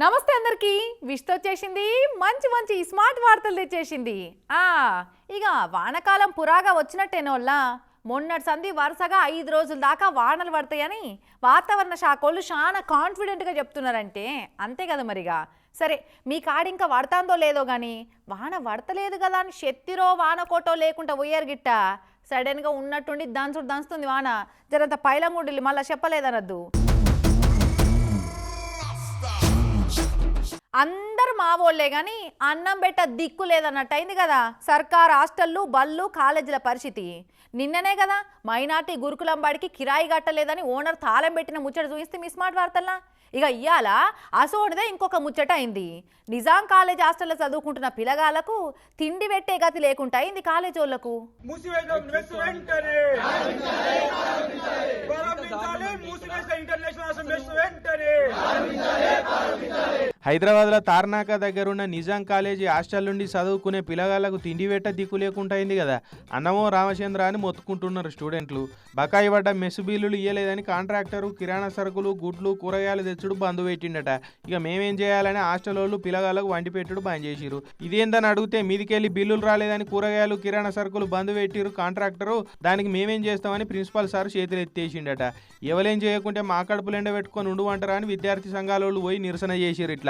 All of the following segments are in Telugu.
నమస్తే అందరికీ. విష్తో వచ్చేసింది. మంచి మంచి స్మార్ట్ వార్తలు తెచ్చేసింది. ఆ ఇక వానకాలం పురాగా వచ్చినట్టేనోళ్ళ మొన్నటి సంధి వరుసగా ఐదు రోజుల దాకా వానలు పడతాయని వాతావరణ శాఖ వాళ్ళు చాలా కాన్ఫిడెంట్గా చెప్తున్నారంటే. అంతే కదా మరిగా. సరే మీ కాడ ఇంకా పడతాందో లేదో కానీ వాన పడతలేదు కదా అని శక్తిరో వాన కోటో లేకుండా పోయారు గిట్ట. సడన్గా ఉన్నట్టుండి దంచుడు దంచుతుంది వాన. జరంత పైలంగుండి మళ్ళీ చెప్పలేదనద్దు. అందరు మావోళ్ళే కానీ అన్నం పెట్ట దిక్కు లేదన్నట్టు అయింది కదా. సర్కార్ హాస్టళ్ళు బళ్ళు కాలేజీల పరిస్థితి. నిన్ననే కదా మైనార్టీ గురుకులం బడికి కిరాయి కట్టలేదని ఓనర్ తాళం పెట్టిన ముచ్చట చూపిస్తే మీ స్మార్ట్ వార్తల్లా? ఇక ఇయ్యాల అసోడిదే ఇంకొక ముచ్చట అయింది. నిజాం కాలేజ్ హాస్టల్లో చదువుకుంటున్న పిల్లగాళ్ళకు తిండి పెట్టే గతి లేకుండా అయింది కాలేజ్ వాళ్ళకు మూసివేయడం మెస్ వెంటనే ప్రారంభించాలి మూసివేసిన ఇంటర్నేషనల్ అసలు మెస్ వెంటనే హైదరాబాద్లో తార్నాక దగ్గరున్న నిజాం కాలేజీ హాస్టల్ నుండి చదువుకునే పిల్లగాళ్ళకు తిండి పెట్ట దిక్కు లేకుండా అయింది కదా. అన్నమో రామచంద్ర అని మొత్తుకుంటున్నారు స్టూడెంట్లు. బకాయి పడ్డ మెస్ బిల్లులు ఇయ్యలేదని కాంట్రాక్టరు కిరాణా సరుకులు గుడ్లు కూరగాయలు తెచ్చుడు బంద్ పెట్టిండట. ఇక మేమేం చేయాలని హాస్టల్ వాళ్ళు పిల్లగాళ్ళకు వండి పెట్టుడు బంద్ చేసిరు ఇదేందని అడిగితే మీదికెళ్ళి బిల్లులు రాలేదని కూరగాయలు కిరాణా సరుకులు బంద్ పెట్టిరు కాంట్రాక్టరు. దానికి మేమేం చేస్తామని ప్రిన్సిపాల్ సార్ చేతులు ఎత్తేసిండట. ఎవరేం చేయకుంటే మా కడుపులు ఎండబెట్టుకొని ఉండుమంటారా అని విద్యార్థి సంఘాల వాళ్ళు పోయి నిరసన చేసిరు ఇట్లా.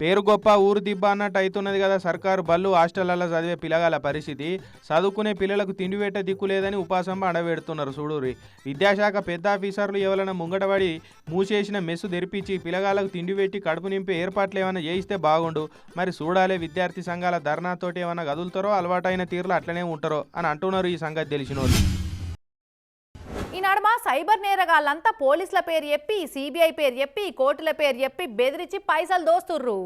పేరు గొప్ప ఊరు దిబ్బ అన్నట్టు అవుతున్నది కదా సర్కారు. బళ్ళు హాస్టళ్ళలో చదివే పిల్లగాల పరిస్థితి. చదువుకునే పిల్లలకు తిండి పెట్టే దిక్కు లేదని ఉపాసంబ అడబెడుతున్నారు సూడూరి. విద్యాశాఖ పెద్ద ఆఫీసర్లు ఎవరైనా ముంగటబడి మూసేసిన మెస్సు తెరిపించి పిల్లగాళ్ళకు తిండి పెట్టి కడుపు నింపే ఏర్పాట్లు ఏమైనా చేయిస్తే బాగుండు. మరి చూడాలే విద్యార్థి సంఘాల ధర్నాతోటి ఏమైనా కదులుతారో అలవాటైన తీరులో అట్లనే ఉంటారో అని అంటున్నారు ఈ సంగతి తెలిసిన వాళ్ళు నేరగాళ్ళంతా పోలీసుల పేరు చెప్పి సిబిఐ పేరు చెప్పి కోర్టుల పేరు చెప్పి బెదిరించి పైసలు దోస్తుర్రు.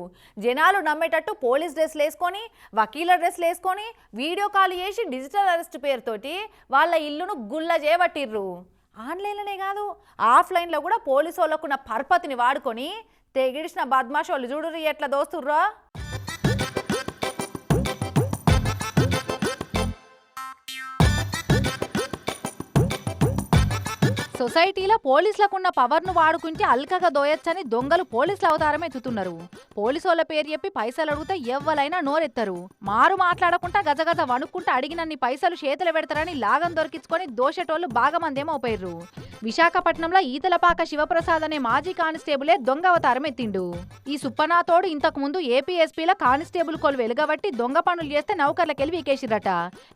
జనాలు నమ్మేటట్టు పోలీస్ డ్రెస్లు వేసుకొని వకీల డ్రెస్లు వేసుకొని వీడియో కాల్ చేసి డిజిటల్ అరెస్ట్ పేరుతోటి వాళ్ళ ఇల్లును గుల్ల చేయబట్టిర్రు ఆన్లైన్లోనే కాదు ఆఫ్లైన్లో కూడా పోలీసు వాళ్ళకున్న పర్పతిని వాడుకొని తెగిడిసిన బద్మాషోళ్ళు వాళ్ళు ఎట్లా దోస్తుర్రా. సొసైటీలో పవర్ పవర్ను వాడుకుంటే అల్కగా దోయొచ్చని దొంగలు పోలీసులు అవతారం ఎత్తుతున్నారు. పోలీసుల పేరు చెప్పి పైసలు అడిగితే ఎవ్వలైనా నోరెత్తరు. మారు మాట్లాడకుండా గజగజ వణుక్కుంటా అడిగినన్ని పైసలు చేతులు పెడతారని లాగం దొరికించుకొని దోషేటోళ్ళు బాగా మందేమో పోయిర్రు విశాఖపట్నంలో ఈతలపాక శివప్రసాద్ అనే మాజీ కానిస్టేబులే దొంగ అవతారం ఎత్తిండు. ఈ సుప్పనాథోడు ఇంతకు ముందు ఏపీఎస్పీల కానిస్టేబుల్ కొలు వెలుగబట్టి దొంగ పనులు చేస్తే నౌకర్లకెళ్ళి వీకేసిరట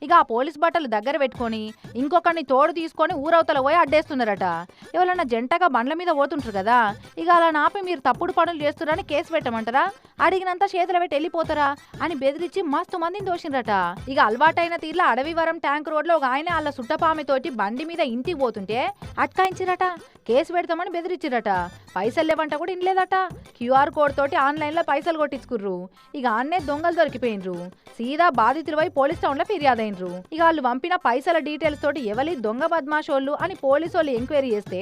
ఇక ఆ పోలీస్ బట్టలు దగ్గర పెట్టుకొని ఇంకొకరిని తోడు తీసుకొని ఊరవతల పోయి అడ్డేస్తున్నారు చేస్తున్నారట ఎవరన్నా జంటగా బండ్ల మీద పోతుంటారు కదా ఇక అలా నాపి మీరు తప్పుడు పనులు చేస్తున్నారని కేసు పెట్టమంటారా? అడిగినంత చేతుల పెట్టి వెళ్ళిపోతారా అని బెదిరించి మస్తు మందిని దోషిండ్రట ఇక అలవాటైన తీర్లా అడవివరం ట్యాంక్ రోడ్లో ఒక ఆయన వాళ్ళ సుట్టపామితోటి బండి మీద ఇంటికి పోతుంటే అట్కాయించిరట. కేసు పెడతామని బెదిరించిరట పైసలు లేవంట కూడా ఇనలేదట. క్యూఆర్ కోడ్ తోటి ఆన్లైన్లో పైసలు కొట్టించుకుర్రు. ఇక అన్నే దొంగలు దొరికిపోయినరు. సీదా బాధితులు పోయి పోలీస్ ఫిర్యాదు ఫిర్యాదైనరు. ఇక వాళ్ళు పంపిన పైసల డీటెయిల్స్ తోటి ఎవరి దొంగ బద్మాషోళ్ళు అని పోలీసు వాళ్ళు ఎంక్వైరీ చేస్తే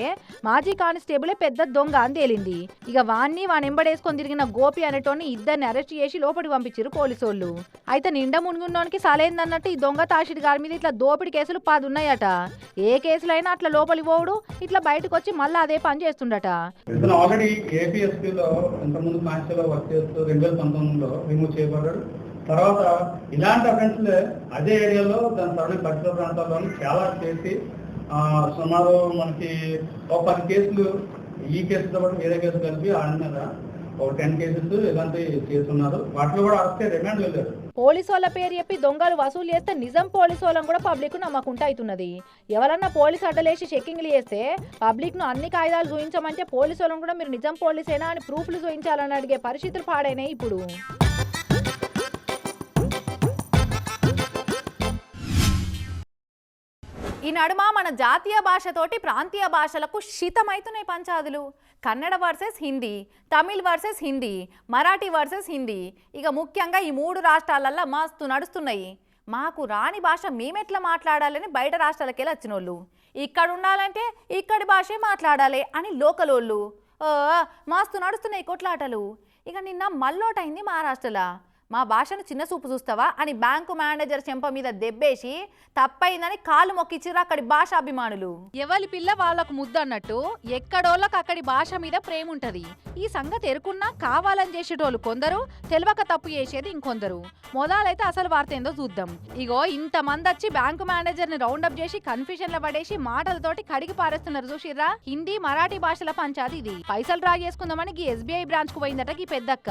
మాజీ కానిస్టేబులే పెద్ద దొంగ అని తేలింది. ఇక వాణ్ణి వాని ఎంబడేసుకొని తిరిగిన గోపి అనేటోని ఇద్దరిని అరెస్ట్ చేసి లోపలికి పంపించారు పోలీసోళ్ళు. అయితే నిండా మునుగున్నోనికి సలేందన్నట్టు ఈ దొంగ తాషిడి గారి మీద ఇట్లా దోపిడి కేసులు పది ఉన్నాయట ఏ కేసులైనా అట్లా లోపలికి పోవుడు ఇట్లా బయటకు వచ్చి మళ్ళీ అదే పని చేస్తుండట. ఆల్రెడీ ఏపీఎస్పీలో ఇంతకుముందు మ్యాచ్లో వర్క్ చేస్తూ రెండు వేల పంతొమ్మిదిలో రిమూవ్ చేయబడ్డాడు. తర్వాత ఇలాంటి అఫెన్స్లే అదే ఏరియాలో దాని సరళి పరిసర ప్రాంతాల్లో చాలా చేసి సుమారు మనకి ఒక పది కేసులు ఈ కేసుతో పాటు వేరే కేసు కలిపి ఆయన ఒక టెన్ కేసెస్ ఇలాంటి చేస్తున్నారు. వాటిలో కూడా అరెస్ట్ రిమాండ్ వెళ్ళారు పోలీసు వాళ్ళ పేరు చెప్పి దొంగలు వసూలు చేస్తే నిజం పోలీసు వాళ్ళని కూడా పబ్లిక్ నమ్మకుంటా అవుతున్నది. ఎవరన్నా పోలీసు అడ్డలేసి చెక్కింగ్లు చేస్తే పబ్లిక్ను అన్ని కాయిదాలు చూపించమంటే పోలీసు వాళ్ళని కూడా మీరు నిజం పోలీసేనా అని ప్రూఫ్లు చూపించాలని అడిగే పరిస్థితులు పాడైనాయి ఇప్పుడు. ఈ నడుమ మన జాతీయ భాషతోటి ప్రాంతీయ భాషలకు శితమవుతున్నాయి పంచాదులు. Kannada versus Hindi Tamil versus Hindi Marathi versus Hindi. ఇక ముఖ్యంగా ఈ మూడు రాష్ట్రాలల్లో మస్తు నడుస్తున్నాయి. మాకు రాని భాష మేమెట్లా మాట్లాడాలని బయట రాష్ట్రాలకి వెళ్ళి వచ్చినోళ్ళు. ఇక్కడ ఉండాలంటే ఇక్కడి భాషే మాట్లాడాలి అని లోకలోళ్ళు. ఓ, మస్తు నడుస్తున్నాయి కొట్లాటలు. ఇక నిన్న మల్లోటైంది మహారాష్ట్రలో మా భాషను చిన్న చూపు చూస్తావా అని బ్యాంకు మేనేజర్ చెంప మీద దెబ్బేసి తప్పైందని కాలు మొక్కిచ్చిర్రు అక్కడి భాష అభిమానులు. ఎవరి పిల్ల వాళ్ళకు ముద్దు అన్నట్టు ఎక్కడోళ్ళకు అక్కడి భాష మీద ప్రేమ ఉంటది ఈ సంగతి ఎరుకున్నా కావాలని చేసేటోళ్ళు కొందరు తెలియక తప్పు చేసేది ఇంకొందరు. మొదలైతే అసలు వార్త ఏందో చూద్దాం. ఇగో ఇంత మంది వచ్చి బ్యాంకు మేనేజర్ని రౌండప్ చేసి కన్ఫ్యూజన్లో పడేసి మాటలతోటి కడిగి పారేస్తున్నారు చూసిర్రా? హిందీ మరాఠీ భాషల పంచాది ఇది. పైసలు డ్రా చేసుకుందామని ఈ ఎస్బీఐ బ్రాంచ్కు పోయిందట ఈ పెద్దక్క.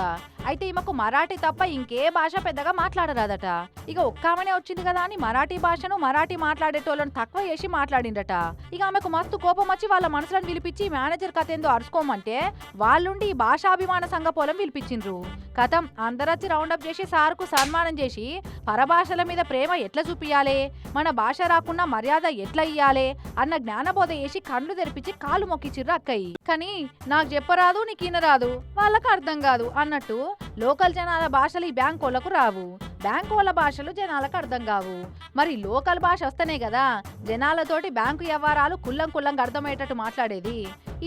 అయితే ఈమెకు మరాఠీ తప్ప ఇంకే భాష పెద్దగా మాట్లాడరాదట. ఇక ఒక్కామనే వచ్చింది కదా అని మరాఠీ భాషను మరాఠీ మాట్లాడేటోళ్ళని తక్కువ చేసి మాట్లాడిందట ఇక ఆమెకు మస్తు కోపం వచ్చి వాళ్ళ మనసులను పిలిపించి మేనేజర్ కథ ఏందో అరుచుకోమంటే వాళ్ళుండి ఈ భాషాభిమాన సంఘ పొలం పిలిపించిండ్రు కథం అందరొచ్చి రౌండప్ చేసి సార్కు సన్మానం చేసి పరభాషల మీద ప్రేమ ఎట్లా చూపియాలి మన భాష రాకుండా మర్యాద ఎట్లా ఇయ్యాలి? అన్న జ్ఞానబోధ చేసి కళ్ళు తెరిపించి కాలు మొక్కిచ్చిర్రు అక్కయ్యి. కానీ నాకు చెప్పరాదు నీకు రాదు వాళ్ళకు అర్థం కాదు అన్నట్టు లోకల్ జనాల భాషలు ఈ బ్యాంకోలకు రావు. బ్యాంకు వాళ్ళ భాషలు జనాలకు అర్థం కావు. మరి లోకల్ భాష వస్తేనే కదా జనాలతోటి బ్యాంకు వ్యవహారాలు కుల్లం కుల్లంగా అర్థమయ్యేటట్టు మాట్లాడేది.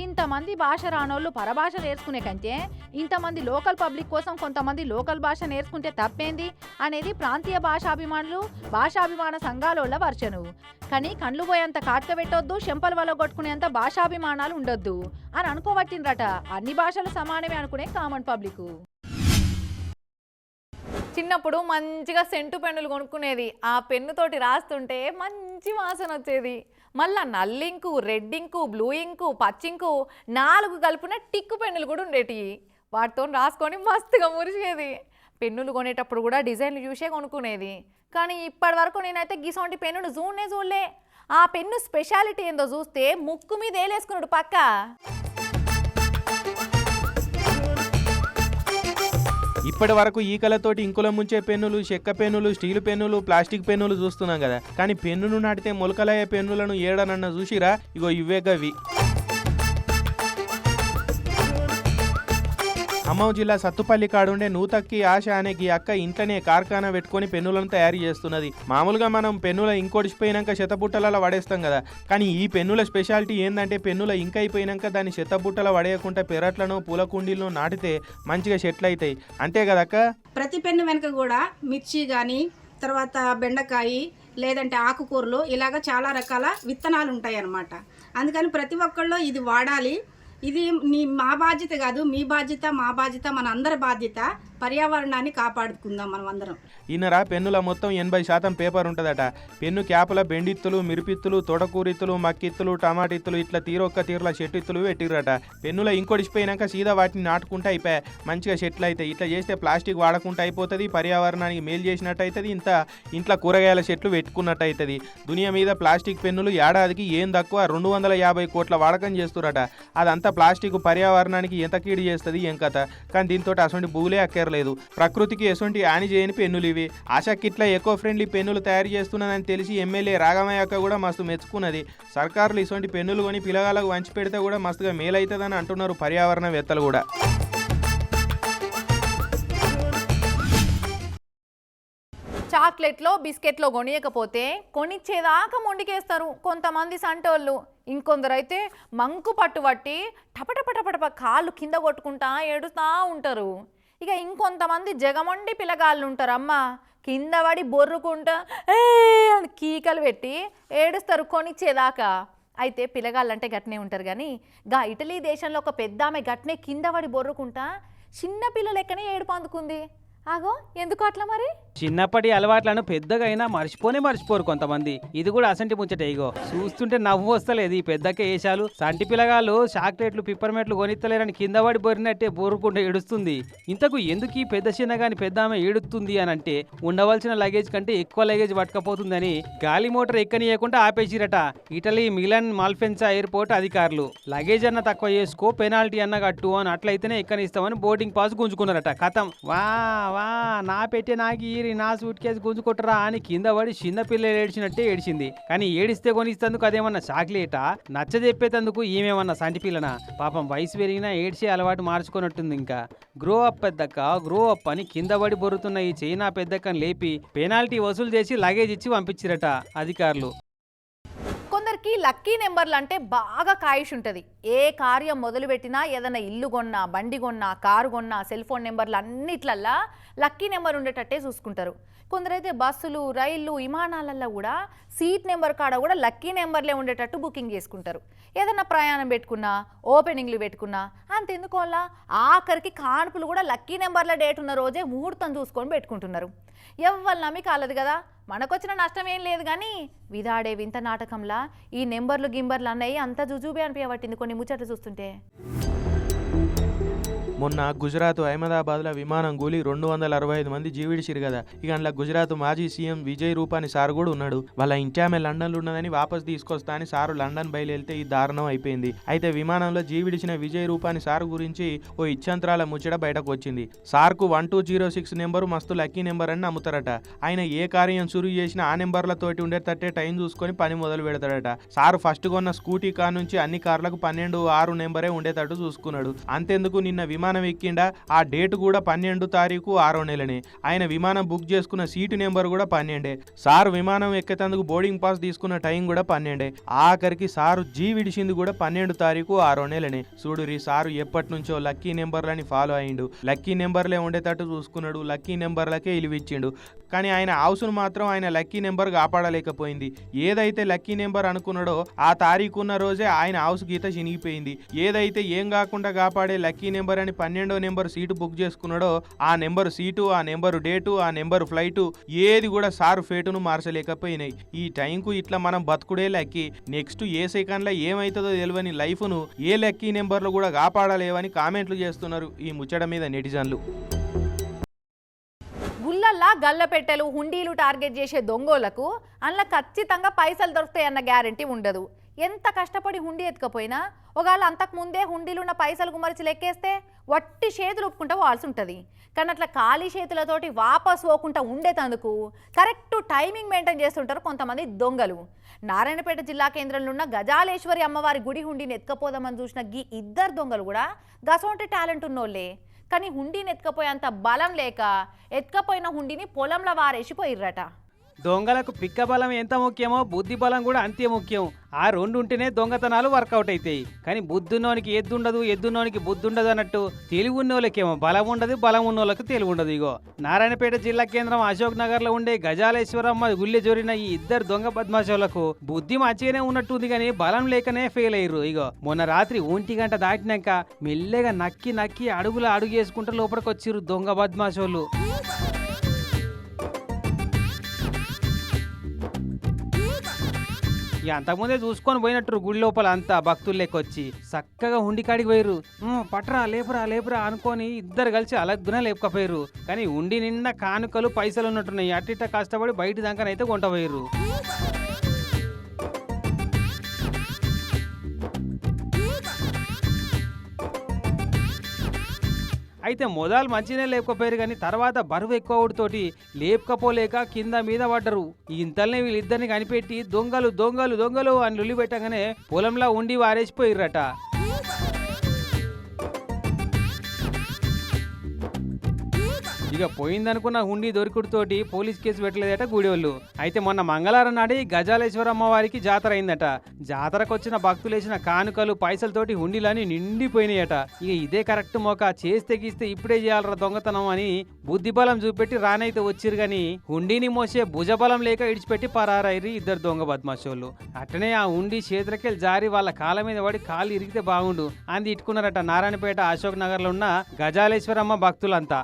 ఇంతమంది భాష రానోళ్ళు పరభాష నేర్చుకునే కంటే ఇంతమంది లోకల్ పబ్లిక్ కోసం కొంతమంది లోకల్ భాష నేర్చుకుంటే తప్పేంది అనేది ప్రాంతీయ భాషాభిమానులు భాషాభిమాన సంఘాలోళ్ళ వర్చను కానీ కండ్లు పోయేంత కాట్క పెట్టొద్దు చెంపల వల్ల కొట్టుకునేంత భాషాభిమానాలు ఉండొద్దు అని అనుకోవట్టిండ్రట అన్ని భాషలు సమానమే అనుకునే కామన్ పబ్లిక్. చిన్నప్పుడు మంచిగా సెంటు పెన్నులు కొనుక్కునేది. ఆ పెన్నుతోటి రాస్తుంటే మంచి వాసన వచ్చేది. మళ్ళా నల్లింకు రెడ్ ఇంకు బ్లూ ఇంకు పచ్చింకు నాలుగు కలుపున టిక్కు పెన్నులు కూడా ఉండేటివి వాటితో రాసుకొని మస్తుగా మురిసేది. పెన్నులు కొనేటప్పుడు కూడా డిజైన్లు చూసే కొనుక్కునేది. కానీ ఇప్పటి వరకు నేనైతే గిసొంటి పెన్నును జూనే చూడలే ఆ పెన్ను స్పెషాలిటీ ఏందో చూస్తే ముక్కు మీద వేలేసుకున్నాడు పక్క. ఇప్పటి వరకు ఈకలతోటి ఇంకుల ముంచే పెన్నులు చెక్క పెన్నులు స్టీల్ పెన్నులు ప్లాస్టిక్ పెన్నులు చూస్తున్నాం కదా. కానీ పెన్నును నాటితే మొలకలయ్యే పెన్నులను ఏడనన్న చూసిరా? ఇగో ఇవే గవి. ఖమ్మం జిల్లా సత్తుపల్లి కాడుండే నూతక్కి ఆశ అనే ఈ అక్క ఇంట్లోనే కార్ఖానా పెట్టుకొని పెన్నులను తయారు చేస్తున్నది. మామూలుగా మనం పెన్నుల ఇంకొడిచిపోయినాక శతబుట్టలలో పడేస్తాం కదా. కానీ ఈ పెన్నుల స్పెషాలిటీ ఏంటంటే పెన్నుల ఇంక అయిపోయినాక దాన్ని శతబుట్టల పడేయకుండా పెరట్లను పూల కుండీలను నాటితే మంచిగా చెట్లు అవుతాయి అంతే కదక్క ప్రతి పెన్ను వెనుక కూడా మిర్చి కానీ తర్వాత బెండకాయ లేదంటే ఆకుకూరలు ఇలాగ చాలా రకాల విత్తనాలు ఉంటాయి అన్నమాట అందుకని ప్రతి ఒక్కళ్ళు ఇది వాడాలి. ఇది నీ మా బాధ్యత కాదు మీ బాధ్యత మా బాధ్యత మన అందరి బాధ్యత. పర్యావరణాన్ని కాపాడుకుందాం మనం అందరం. ఈయనరా పెన్నుల మొత్తం ఎనభై శాతం పేపర్ ఉంటుందట. పెన్ను క్యాపుల బెండిత్తులు మిరిపిత్తులు తొడకూరిత్తులు మక్కిత్తులు టమాటిత్తులు ఇట్లా తీరొక్క తీరుల చెట్టిత్తులు పెట్టిరట పెన్నుల ఇంకొడిచిపోయినాక సీదా వాటిని నాటుకుంటే అయిపోయా. మంచిగా చెట్లు అవుతాయి ఇట్లా చేస్తే ప్లాస్టిక్ వాడకుండా అయిపోతుంది పర్యావరణానికి మేలు చేసినట్టు అవుతుంది ఇంత ఇంట్లో కూరగాయల చెట్లు పెట్టుకున్నట్టు అవుతుంది దునియా మీద ప్లాస్టిక్ పెన్నులు ఏడాదికి ఏం తక్కువ రెండు వందల యాభై కోట్ల వాడకం చేస్తురట అదంతా ప్లాస్టిక్ పర్యావరణానికి ఎంత కీడు చేస్తుంది ఏం కథ. కానీ దీంతో అసలు భూలే అక్కర్లేదు. ప్రకృతికి ఎటువంటి హాని చేయని పెన్నులు ఇవి. ఆశా కిట్ల ఎకో ఫ్రెండ్లీ పెన్నులు తయారు చేస్తున్నానని తెలిసి ఎమ్మెల్యే రాఘమయ్యక్క కూడా మస్తు మెచ్చుకున్నది. సర్కారులు ఇటువంటి పెన్నులు కొని పిల్లగాలకు వంచి పెడితే కూడా మస్తుగా మేలవుతుందని అంటున్నారు పర్యావరణవేత్తలు కూడా. చాక్లెట్లో బిస్కెట్లో కొనియకపోతే కొనిచ్చేదాకా మొండికేస్తారు కొంతమంది సంటోళ్ళు. ఇంకొందరైతే మంకు పట్టుబట్టి టపటపటపటప కాళ్ళు కింద కొట్టుకుంటా ఏడుస్తూ ఉంటారు. ఇక ఇంకొంతమంది జగమొండి పిల్లగాళ్ళు ఉంటారు అమ్మ కింద పడి బొర్రుకుంటా ఏ అని కీకలు పెట్టి ఏడుస్తారు కొనిచ్చేదాకా. అయితే పిల్లగాళ్ళంటే గట్నే ఉంటారు కానీ గా ఇటలీ దేశంలో ఒక పెద్ద ఆమె గట్నే కింద పడి బొర్రుకుంటా చిన్న పిల్లలెక్కనే ఏడుపు అందుకుంది. ఆగో ఎందుకు అట్లా మరి? చిన్నప్పటి అలవాట్లను పెద్దగా అయినా మర్చిపోనే మర్చిపోరు కొంతమంది. ఇది కూడా అసంటి ముచ్చట ఇగో. చూస్తుంటే నవ్వు వస్తలేదు ఈ పెద్దకే వేషాలు సంటి పిల్లగాళ్ళు చాక్లెట్లు పిప్పర్మెంట్లు కొనిత్తలేరని కింద పడి బొరినట్టే బోరుకుంటే ఏడుస్తుంది. ఇంతకు ఎందుకు ఈ పెద్ద చిన్నగాని పెద్ద ఆమె ఏడుతుంది అని అంటే ఉండవలసిన లగేజ్ కంటే ఎక్కువ లగేజ్ పట్టకపోతుందని గాలి మోటార్ ఎక్కనియకుండా ఆపేసిరట. ఇటలీ మిలన్ మాల్ఫెన్సా ఎయిర్పోర్ట్ అధికారులు. లగేజ్ అన్న తక్కువ చేసుకో పెనాల్టీ అన్న కట్టు అని అట్లయితేనే ఎక్కనిస్తామని బోర్డింగ్ పాస్ గుంజుకున్నారట. కథం. వా వా నా పెట్టే నాకు ఈరి నా సూట్ కేసు గుంజుకుంటారా అని కింద పడి చిన్న పిల్లలు ఏడ్చినట్టే ఏడిచింది. కానీ ఏడిస్తే కొనిస్తేందుకు అదేమన్నా చాక్లెటా? నచ్చ చెప్పేటందుకు ఈమెమన్నా సంటి పిల్లన? పాపం వయసు పెరిగినా ఏడ్చే అలవాటు మార్చుకున్నట్టుంది ఇంకా. గ్రో అప్ పెద్దక్క గ్రో అప్ అని కింద పడి బొరుతున్న ఈ చైనా పెద్దక్కని లేపి పెనాల్టీ వసూలు చేసి లగేజ్ ఇచ్చి పంపించిరట అధికారులు. కొందరికి లక్కీ నెంబర్లు అంటే బాగా కాయిష్ ఉంటుంది. ఏ కార్యం మొదలుపెట్టినా ఏదైనా ఇల్లు కొన్నా బండి కొన్నా కారు కొన్నా సెల్ ఫోన్ నెంబర్లు అన్నిట్లల్లా లక్కీ నెంబర్ ఉండేటట్టే చూసుకుంటారు. కొందరైతే బస్సులు రైళ్ళు విమానాలల్లో కూడా సీట్ నెంబర్ కాడ కూడా లక్కీ నెంబర్లే ఉండేటట్టు బుకింగ్ చేసుకుంటారు. ఏదైనా ప్రయాణం పెట్టుకున్నా ఓపెనింగ్లు పెట్టుకున్నా అంతెందుకు వల్ల ఆఖరికి కాన్పులు కూడా లక్కీ నెంబర్ల డేట్ ఉన్న రోజే ముహూర్తం చూసుకొని పెట్టుకుంటున్నారు. ఎవరి నమ్మి కాలదు కదా? మనకొచ్చిన నష్టం ఏం లేదు కానీ విధాడే వింత నాటకంలా ఈ నెంబర్లు గింబర్లు అన్నయ్యి అంత జుజూబే అనిపించబట్టింది కొన్ని ముచ్చట్లు చూస్తుంటే. మొన్న గుజరాత్ అహ్మదాబాద్లో విమానం కూలి రెండు వందల అరవై ఐదు మంది జీవిడిచిరు కదా ఇక అందులో గుజరాత్ మాజీ సీఎం విజయ్ రూపాని సార్ కూడా ఉన్నాడు. వాళ్ళ ఇంటామె లండన్లో ఉన్నదని వాపస్ తీసుకొస్తా అని సారు లండన్ బయలుదేరితే ఈ దారుణం అయిపోయింది. అయితే విమానంలో జీవిడిచిన విజయ్ రూపాని సార్ గురించి ఓ ఇచ్చంత్రాల ముచ్చట బయటకు వచ్చింది. సార్కు one two zero six number మస్తు లక్కీ నెంబర్ అని నమ్ముతారట. ఆయన ఏ కార్యం సురు చేసినా ఆ నెంబర్లతోటి ఉండేటట్టే టైం చూసుకొని పని మొదలు పెడతాడట. సారు ఫస్ట్ కొన్న స్కూటీ కార్ నుంచి అన్ని కార్లకు పన్నెండు ఆరు నెంబరే ఉండేటట్టు చూసుకున్నాడు. అంతెందుకు నిన్న విమానం ఎక్కిండా? ఆ డేట్ కూడా పన్నెండు తారీఖు ఆరో నెలనే. ఆయన విమానం బుక్ చేసుకున్న సీటు నెంబర్ కూడా పన్నెండే. సార్ విమానం ఎక్కేటందుకు బోర్డింగ్ పాస్ తీసుకున్న టైం కూడా పన్నెండే. ఆఖరికి సారు జీ విడిచింది కూడా పన్నెండు తారీఖు ఆరో నెలనే. చూడురి సారు ఎప్పటి నుంచో లక్కీ నెంబర్లని ఫాలో అయిండు. లక్కీ నెంబర్లే ఉండేటట్టు చూసుకున్నాడు. లక్కీ నెంబర్లకే ఇలివిచ్చిండు కానీ ఆయన హౌస్ను మాత్రం ఆయన లక్కీ నెంబర్ కాపాడలేకపోయింది. ఏదైతే లక్కీ నెంబర్ అనుకున్నాడో ఆ తారీఖు ఉన్న రోజే ఆయన హౌస్ గీత చినిగిపోయింది. ఏదైతే ఏం కాకుండా కాపాడే లక్కీ నెంబర్ అని పన్నెండో నెంబర్ సీటు బుక్ చేసుకున్నాడో ఆ నెంబర్ సీటు ఆ నెంబర్ డేటు ఆ నెంబర్ ఫ్లైటు ఏది కూడా సార్ ఫేటును మార్చలేకపోయినాయి. ఈ టైంకు ఇట్లా మనం బతుకుడే లెక్కి. నెక్స్ట్ ఏ సెకండ్లో ఏమవుతుందో తెలియని లైఫ్ను ఏ లక్కీ నెంబర్లు కూడా కాపాడలేవని కామెంట్లు చేస్తున్నారు ఈ ముచ్చట మీద నెటిజన్లు. గుళ్ళల్లా గల్లపెట్టెలు హుండీలు టార్గెట్ చేసే దొంగోలకు అందులో ఖచ్చితంగా పైసలు దొరుకుతాయన్న గ్యారంటీ ఉండదు. ఎంత కష్టపడి హుండీ ఎత్తుకపోయినా ఒకవేళ అంతకు ముందే హుండీలున్న పైసలు గుమరిచి లెక్కేస్తే వట్టి చేతులు ఒప్పుకుంటా వాల్సి ఉంటుంది. కానీ అట్లా ఖాళీ చేతులతోటి వాపస్ పోకుండా ఉండేటందుకు కరెక్ట్ టైమింగ్ మెయింటైన్ చేస్తుంటారు కొంతమంది దొంగలు. నారాయణపేట జిల్లా కేంద్రంలో ఉన్న గజాలేశ్వరి అమ్మవారి గుడి హుండీని ఎత్తుకపోదామని చూసిన గీ ఇద్దరు దొంగలు కూడా గసోంటి టాలెంట్ ఉన్నోళ్ళే. కానీ హుండీని ఎత్తుకపోయేంత బలం లేక ఎత్తుకపోయిన హుండీని పొలంలో వారేసిపోయిర్రట దొంగలకు పిక్క బలం ఎంత ముఖ్యమో బుద్ధి బలం కూడా అంతే ముఖ్యం. ఆ రెండు ఉంటేనే దొంగతనాలు వర్కౌట్ అవుతాయి కానీ బుద్ధున్నోనికి ఎద్దుండదు ఎద్దున్నోనికి బుద్ధుండదు అన్నట్టు తెలివి ఉన్నోళ్ళకేమో బలం ఉండదు బలం ఉన్నోళ్ళకి తెలివి ఉండదు ఇగో. నారాయణపేట జిల్లా కేంద్రం అశోక్ నగర్లో ఉండే గజాలేశ్వరమ్మ గుళ్ళె జోరిన ఈ ఇద్దరు దొంగ బద్మాషులకు బుద్ధి మంచిగానే ఉన్నట్టుంది కానీ బలం లేకనే ఫెయిల్ అయ్యారు ఇగో. మొన్న రాత్రి ఒంటి గంట దాటినాక మెల్లగా నక్కి నక్కి అడుగులు అడుగు వేసుకుంటూ లోపలికి వచ్చిర్రు దొంగ బద్మాషోళ్ళు ఇక అంతకుముందే చూసుకొని పోయినట్టు గుడి లోపల అంతా భక్తులు లెక్కొచ్చి చక్కగా ఉండి కాడికి పోయారు పట్రా లేపురా లేపురా అనుకొని ఇద్దరు కలిసి అలగ్గున లేపకపోయారు కానీ ఉండి నిండా కానుకలు పైసలు ఉన్నట్టున్నాయి. అట్టిట్ట కష్టపడి బయట దాకానైతే కొంట అయితే మొదలు మంచినే లేపకపోయారు కానీ తర్వాత బరువు ఎక్కువ తోటి లేపకపోలేక కింద మీద పడ్డరు. ఇంతల్నే వీళ్ళిద్దరిని కనిపెట్టి దొంగలు దొంగలు దొంగలు అని లొల్లి పెట్టగానే పొలంలో ఉండి వారేసిపోయిర్రట. ఇక పోయిందనుకున్న హుండీ దొరికుడుతోటి పోలీస్ కేసు పెట్టలేదట గూడెవాళ్ళు. అయితే మొన్న మంగళవారం నాడి గజాలేశ్వరమ్మ వారికి జాతర అయిందట జాతరకు వచ్చిన భక్తులు వేసిన కానుకలు పైసలతోటి హుండీలని నిండిపోయినాయట. ఇక ఇదే కరెక్ట్ మోక చేస్తే గీస్తే ఇప్పుడే చేయాలరా దొంగతనం అని బుద్ధిబలం చూపెట్టి రానైతే వచ్చిరు గాని హుండీని మోసే భుజబలం లేక ఇడిచిపెట్టి పరారైరి ఇద్దరు దొంగ బద్మాషోళ్ళు. అట్టనే ఆ హుండీ చేతులకెళ్ళి జారి వాళ్ళ కాళ్ళ మీద పడి కాలు ఇరిగితే బాగుండు. అంది ఇట్టుకున్నారట నారాయణపేట అశోక్ నగర్లో ఉన్న గజాలేశ్వరమ్మ భక్తులంతా.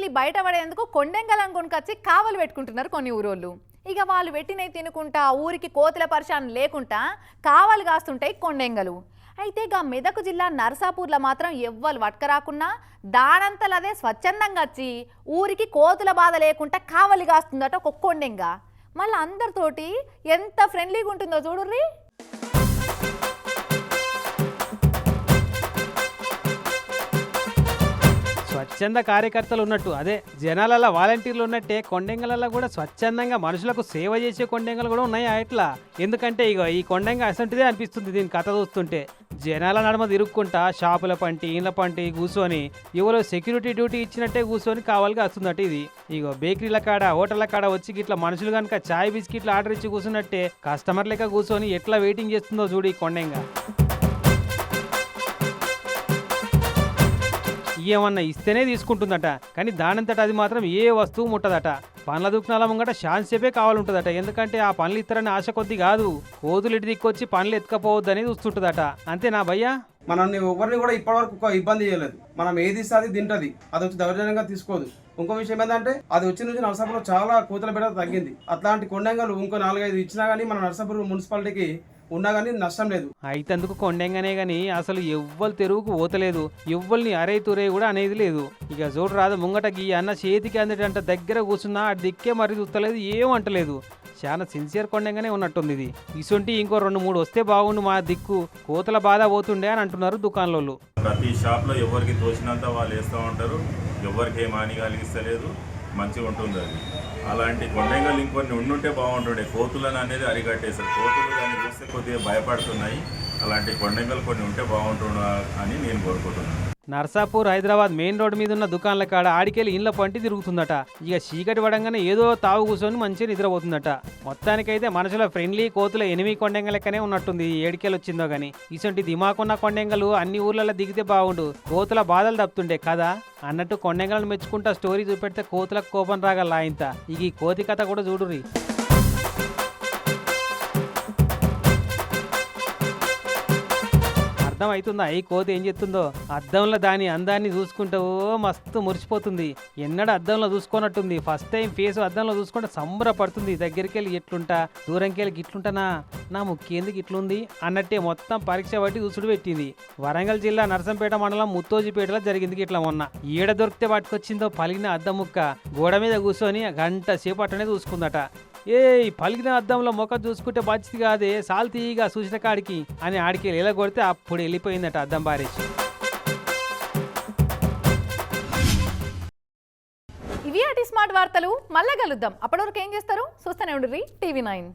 తేలి బయటపడేందుకు కొండెంగలను కొనుకొచ్చి కావలు పెట్టుకుంటున్నారు కొన్ని ఊరోళ్ళు. ఇక వాళ్ళు పెట్టినవి తినుకుంటా ఊరికి కోతుల పరిశాన్ లేకుండా కావలు కాస్తుంటాయి కొండెంగలు. అయితే ఇక మెదక్ జిల్లా నర్సాపూర్లో మాత్రం ఎవ్వరు వట్కరాకున్నా దానంతలదే స్వచ్ఛందంగా వచ్చి ఊరికి కోతుల బాధ లేకుండా కావలి కాస్తుందట ఒక కొండెంగ. మళ్ళీ అందరితోటి ఎంత ఫ్రెండ్లీగా ఉంటుందో చూడుర్రీ. స్వచ్ఛంద కార్యకర్తలు ఉన్నట్టు. అదే జనాలలో వాలంటీర్లు ఉన్నట్టే కొండెంగలలో కూడా స్వచ్ఛందంగా మనుషులకు సేవ చేసే కొండెంగలు కూడా ఉన్నాయి ఎట్లా? ఎందుకంటే ఇగో ఈ కొండెంగ అసంటిదే అనిపిస్తుంది దీని కథ చూస్తుంటే. జనాల నడుమ తిరుక్కుంటా షాపుల పంటి ఇండ్ల పంటి కూర్చొని ఎవరో సెక్యూరిటీ డ్యూటీ ఇచ్చినట్టే కూర్చొని కావాలిగా వస్తుందట ఇది. ఇగో బేకరీల కాడ హోటళ్ళ కాడ వచ్చి ఇట్లా మనుషులు కనుక చాయ్ బిస్కెట్లు ఆర్డర్ ఇచ్చి కూర్చున్నట్టే కస్టమర్ లెక్క కూర్చొని ఎట్లా వెయిటింగ్ చేస్తుందో చూడు ఈ కొండెంగా. ఏమన్నా ఇస్తేనే తీసుకుంటుందట. కానీ దానంతట అది మాత్రం ఏ వస్తువు ముట్టదట. పండ్ల దుకాణాల ముంగట కావాలి కావాలంటుందట. ఎందుకంటే ఆ పండ్లు ఇస్తారని ఆశ కొద్ది కాదు. కోతులు ఇటు దిక్కొచ్చి పండ్లు ఎత్తుకపోవద్దని చూస్తుంటుందట. అంతేనా భయ్యా? మనల్ని ఎవరిని కూడా ఇప్పటివరకు ఒక ఇబ్బంది చేయలేదు. మనం ఏది ఇస్తే అది తింటది. అది వచ్చి దౌర్జన్యంగా తీసుకోదు. ఇంకో విషయం ఏంటంటే అది వచ్చిన నుంచి నరసాపురం చాలా కూతల బిడ్డ తగ్గింది. అట్లాంటి కొండంగలు ఇంకో నాలుగైదు ఇచ్చినా కానీ మన నరసాపురం మున్సిపాలిటీకి ఉన్నా కానీ నష్టం లేదు. అయితందుకు కొండెంగానే గాని అసలు ఎవ్వరు తెరువుకు పోతలేదు. ఎవ్వరిని అరే తురే కూడా అనేది లేదు. ఇక చూడు రాదు ముంగట గీ అన్న చేతికి అందేటంట దగ్గర కూర్చున్నా ఆ దిక్కే మరి చూస్తలేదు ఏమంటలేదు చాలా సిన్సియర్ కొండెంగానే ఉన్నట్టుంది ఇది. ఇసొంటి ఇంకో రెండు మూడు వస్తే బాగుండు మా దిక్కు. కోతల బాధ పోతుండే అని అంటున్నారు దుకాణంలో ప్రతి షాప్లో ఎవరికి తోచినంత వాళ్ళు వేస్తూ ఉంటారు. ఎవరికి ఏం హాని కలిగిస్తలేదు మంచిగా ఉంటుంది అది. అలాంటి కొండంగలు ఇంకొన్ని ఉండుంటే బాగుంటుండే. కోతులను అనేది అరికట్టేశారు. కోతులు దాన్ని చూస్తే కొద్దిగా భయపడుతున్నాయి. అలాంటి కొండంగలు కొన్ని ఉంటే బాగుంటుండ అని నేను కోరుకుంటున్నాను. నర్సాపూర్ హైదరాబాద్ మెయిన్ రోడ్ మీద ఉన్న దుకాణాల కాడ ఆడికెళ్ళి ఇండ్ల పంటి తిరుగుతుందట. ఇక చీకటి పడంగానే ఏదో తావు కూర్చొని మంచిగా నిద్రపోతుందట. మొత్తానికైతే మనుషుల ఫ్రెండ్లీ కోతుల ఎనిమిది కొండెంగ లెక్కనే ఉన్నట్టుంది ఏడికెళ్ళి వచ్చిందో గాని. ఇసొంటి దిమాకున్న కొండెంగలు అన్ని ఊర్లలో దిగితే బాగుండు. కోతుల బాధలు తప్పుతుండే కదా? అన్నట్టు కొండెంగలను మెచ్చుకుంటా స్టోరీ చూపెడితే కోతులకు కోపం రాగల ఇంత? ఇక ఈ కోతి కథ కూడా చూడుర్రీ. అర్థం అవుతుందా ఈ కోతి ఏం చెప్తుందో? అద్దంలో దాని అందాన్ని చూసుకుంటూ మస్తు మురిసిపోతుంది. ఎన్నడూ అద్దంలో చూసుకున్నట్టుంది ఫస్ట్ టైం ఫేస్ అద్దంలో చూసుకుంటే సంబరపడుతుంది. దగ్గరికి వెళ్ళి ఎట్లుంటా? దూరంకి వెళ్ళి ఇట్లుంటానా నా ముక్కేందుకు ఇట్లుంది? అన్నట్టే మొత్తం పరీక్ష బట్టి చూసుడు పెట్టింది. వరంగల్ జిల్లా నరసంపేట మండలం ముత్తోజిపేటలో జరిగింది ఇట్లా మొన్న. ఈడ దొరికితే పట్టుకొచ్చిందో పలిగిన అద్దం ముక్క గోడ మీద కూర్చొని గంట సేపు అట్టనే చూసుకుందట. ఏ పలికిన అద్దంలో ముఖం చూసుకుంటే మంచిది కాదే సాల్తీగా చూసిన కాడికి అని ఆడికి ఇలా కొడితే అప్పుడు వెళ్ళిపోయిందట అద్దం బారేసి ఇవి అటి స్మార్ట్ వార్తలు మళ్ళా కలుద్దాం. అప్పటి వరకు ఏం చేస్తారు? చూస్తూనే ఉండ్రి టీవీ నైన్.